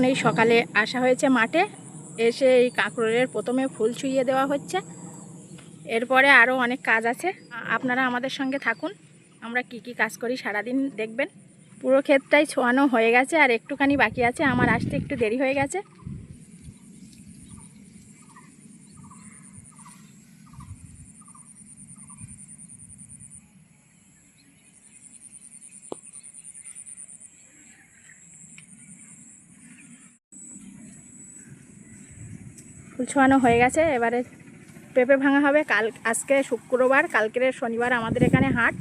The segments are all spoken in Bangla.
এখন এই সকালে আসা হয়েছে মাঠে। এসে এই কাঁকরোলের প্রথমে ফুল ছুঁয়ে দেওয়া হচ্ছে। এরপরে আরও অনেক কাজ আছে। আপনারা আমাদের সঙ্গে থাকুন। আমরা কি কি কাজ করি সারাদিন দেখবেন। পুরো ক্ষেতটাই ছোঁয়ানো হয়ে গেছে আর একটুখানি বাকি আছে। আমার আসতে একটু দেরি হয়ে গেছে। ফুল ছোঁয়ানো হয়ে গেছে, এবারে পেঁপে ভাঙা হবে। কাল, আজকে শুক্রবার, কালকের শনিবার আমাদের এখানে হাট।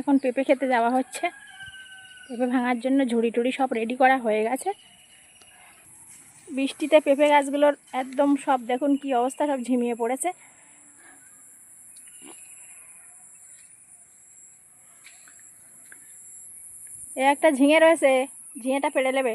এখন পেঁপে খেতে যাওয়া হচ্ছে। পেঁপে ভাঙার জন্য ঝুড়ি টুড়ি সব রেডি করা হয়ে গেছে। বৃষ্টিতে পেঁপে গাছগুলোর একদম সব দেখুন কি অবস্থা, সব ঝিমিয়ে পড়েছে। এ একটা ঝিঙে রয়েছে ঝিঙেটা পেড়ে নেবে।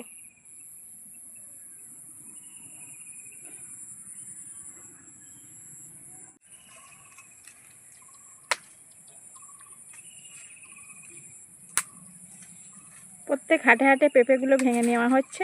প্রত্যেক হাটে হাটে পেঁপেগুলো ভেঙে নেওয়া হচ্ছে।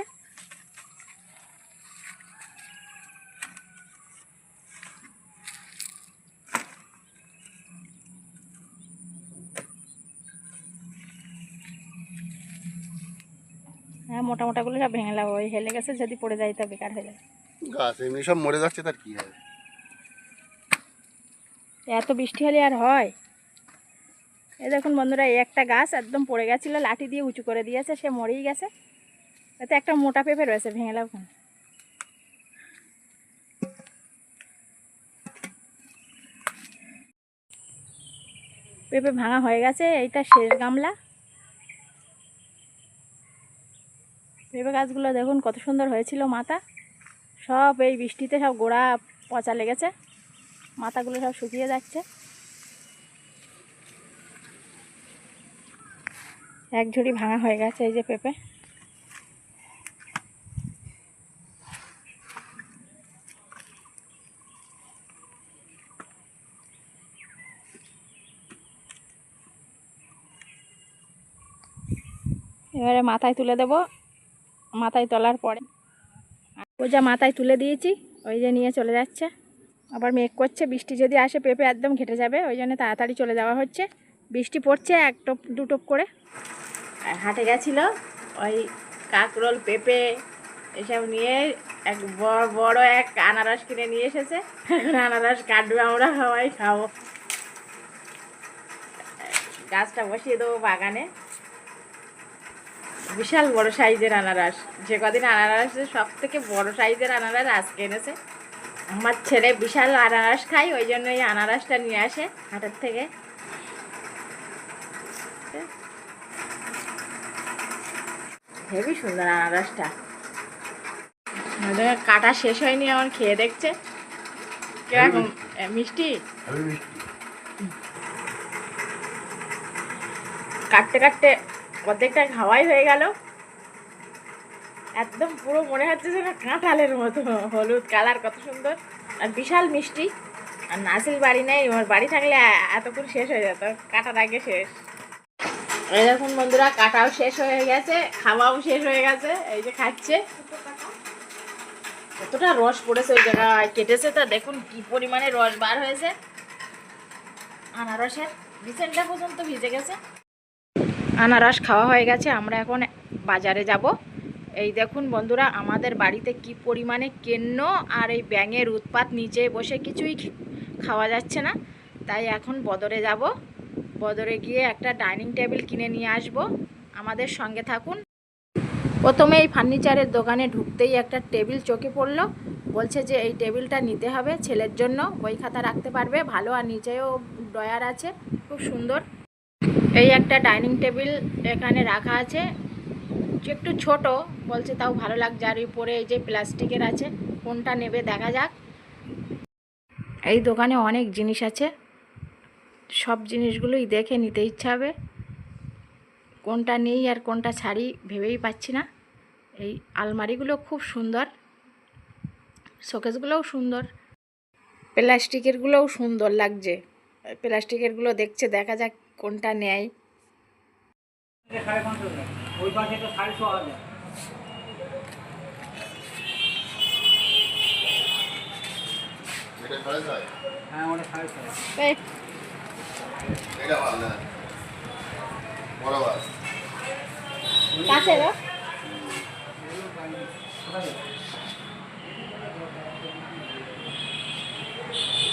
হ্যাঁ মোটা মোটাগুলো সব ভেঙে লাভ ওই হেলে গেছে যদি পড়ে যায় তা বেকার হয়ে যায় গাছ এমনি সব মরে যাচ্ছে তার কি হবে? এত বৃষ্টি হলে আর হয়? এই দেখুন বন্ধুরা এই একটা গাছ একদম পড়ে গেছিল লাঠি দিয়ে উঁচু করে দিয়েছে সে মরেই গেছে। এতে একটা মোটা পেঁপে রয়েছে ভেঙে লাভ কেন? পেঁপে ভাঙা হয়ে গেছে এইটা শেষ গামলা পেঁপে গাছগুলো দেখুন কত সুন্দর হয়েছিল মাথা। সব এই বৃষ্টিতে সব গোড়া পচা লেগেছে। মাথাগুলো সব শুকিয়ে যাচ্ছে। এক ঝুড়ি ভাঙা হয়ে গেছে এই যে পেঁপে। এবারে মাথায় তুলে দেব। মাথায় তোলার পরে। ও যা মাথায় তুলে দিয়েছি, ওই যে নিয়ে চলে যাচ্ছে। আবার মেঘ করছে, বৃষ্টি যদি আসে পেঁপে একদম ঘেটে যাবে, ওই জন্য তাড়াতাড়ি চলে যাওয়া হচ্ছে। বৃষ্টি পড়ছে এক টোপ, দু টোপ করে। হাটে গেছিল ওই কাকরোল, পেঁপে এসব নিয়ে এক বড় বড় এক আনারস কিনে নিয়ে এসেছে। আনারস কাটবে, আমরা সবাই খাব। গাছটা বসিয়ে দেবো বাগানে। বিশাল বড় সাইজের আনারস। যে কদিন আনারস সব থেকে বড় সাইজের আনারস আজকে এনেছে। আমার ছেলে বিশাল আনারস খাই ওই জন্য এই আনারসটা নিয়ে আসে হাটের থেকে। হেবি সুন্দর আনারসটা। কাটা শেষ হয়নি আমার খেয়ে দেখছে। কীরকম? মিষ্টি। কাটতে কাটতে অর্ধেকটা খাওয়াই হয়ে গেল। একদম পুরো মনে হচ্ছে যে না কাঁঠালের মতো, হলুদ কালার কত সুন্দর। আর বিশাল মিষ্টি। আর নাসিল বাড়ি নেই, ওর বাড়ি থাকলে এতক্ষণ শেষ হয়ে যেত, কাটার আগে শেষ। এই দেখুন বন্ধুরা, কাটাও শেষ হয়ে গেছে, খাওয়াও শেষ হয়ে গেছে, এই যে খাচ্ছে। কতটা রস পড়েছে ওই জায়গায়, কেটেছে তা দেখুন কি পরিমাণে রস বার হয়েছে। আনারসের বিছেনটা পর্যন্ত ভিজে গেছে। আনারস খাওয়া হয়ে গেছে, আমরা এখন বাজারে যাব। এই দেখুন বন্ধুরা, আমাদের বাড়িতে কি পরিমাণে কেন্ন আর এই ব্যাঙের উৎপাত নিচে বসে কিছুই খাওয়া যাচ্ছে না। তাই এখন বদরে যাব। বদরে গিয়ে একটা ডাইনিং টেবিল কিনে নিয়ে আসব। আমাদের সঙ্গে থাকুন। প্রথমে এই ফার্নিচারের দোকানে ঢুকতেই একটা টেবিল চোখে পড়ল। বলছে যে এই টেবিলটা নিতে হবে ছেলের জন্য, বই খাতা রাখতে পারবে, ভালো আর নিচেও ডয়ার আছে, খুব সুন্দর। এই একটা ডাইনিং টেবিল এখানে রাখা আছে। একটু ছোট, বলছে তাও ভালো লাগছে। আর উপরে এই যে প্লাস্টিকের আছে, কোনটা নেবে দেখা যাক। এই দোকানে অনেক জিনিস আছে। সব জিনিসগুলোই দেখে নিতে ইচ্ছা হবে। কোনটা নেই আর কোনটা ছাড়ি ভেবেই পাচ্ছি না। এই আলমারিগুলো খুব সুন্দর। শোকেসগুলোও সুন্দর। প্লাস্টিকেরগুলোও সুন্দর লাগছে। প্লাস্টিকেরগুলো দেখছে দেখা যাক কোনটা নেয়। এটা সাড়ে পাঁচশো টাকা ওই পাশে তো সাড়ে ছ হাজার এটা সাড়ে ছয় হ্যাঁ ওটা সাড়ে ছয় এই এটা ভালো না বরাবর কাছে রে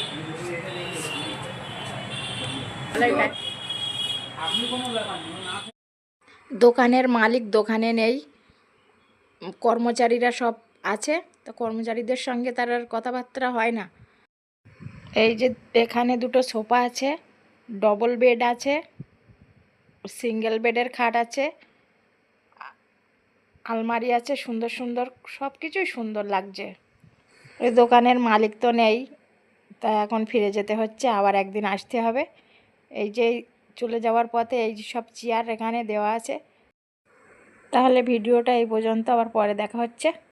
আপনি কোনো ব্যাপার নেই না দোকানের মালিক দোকানে নেই, কর্মচারীরা সব আছে, তো কর্মচারীদের সঙ্গে তার আর কথাবার্তা হয় না। এই যে এখানে দুটো সোফা আছে ডবল বেড আছে সিঙ্গেল বেডের খাট আছে, আলমারি আছে, সুন্দর সুন্দর, সব কিছুই সুন্দর লাগছে। ওই দোকানের মালিক তো নেই তা এখন ফিরে যেতে হচ্ছে, আবার একদিন আসতে হবে। এই যে চলে যাওয়ার পথে এই সব চেয়ার এখানে দেওয়া আছে। তাহলে ভিডিওটা এই পর্যন্ত, আবার পরে দেখা হচ্ছে।